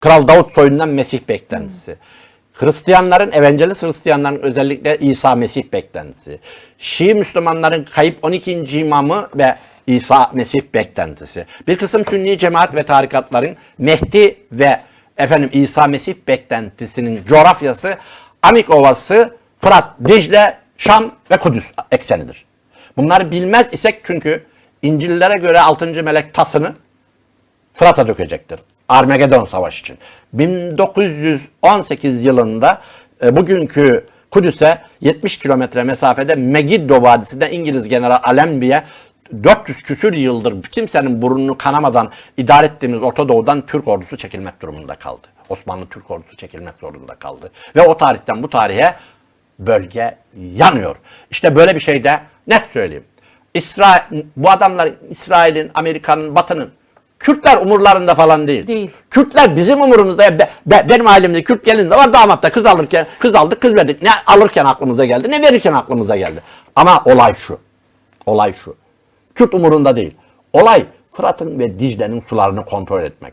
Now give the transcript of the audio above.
Kral Davut soyundan Mesih beklentisi. Hristiyanların, evangelist Hristiyanların özellikle İsa Mesih beklentisi. Şii Müslümanların kayıp 12. imamı ve İsa Mesih beklentisi. Bir kısım Sünni cemaat ve tarikatların Mehdi ve efendim İsa Mesih beklentisinin coğrafyası Amik Ovası, Fırat, Dicle, Şam ve Kudüs eksenidir. Bunları bilmez isek çünkü İncil'lere göre 6. melek tasını Fırat'a dökecektir. Armagedon Savaşı için. 1918 yılında e, bugünkü Kudüs'e 70 kilometre mesafede Megiddo Vadisi'nde İngiliz General Allenby'e 400 küsür yıldır kimsenin burnunu kanamadan idare ettiğimiz Orta Doğu'dan Türk ordusu çekilmek durumunda kaldı. Osmanlı Türk ordusu çekilmek zorunda kaldı. Ve o tarihten bu tarihe bölge yanıyor. İşte böyle bir şey de net söyleyeyim. İsrail, bu adamlar İsrail'in, Amerika'nın, Batı'nın Kürtler umurlarında falan değil. Değil. Kürtler bizim umurumuzda. Ya be- be- benim ailemde Kürt gelin de var damatta kız alırken kız aldık kız verdik. Ne alırken aklımıza geldi ne verirken aklımıza geldi. Ama olay şu. Olay şu. Kürt umurunda değil. Olay Fırat'ın ve Dicle'nin sularını kontrol etmek.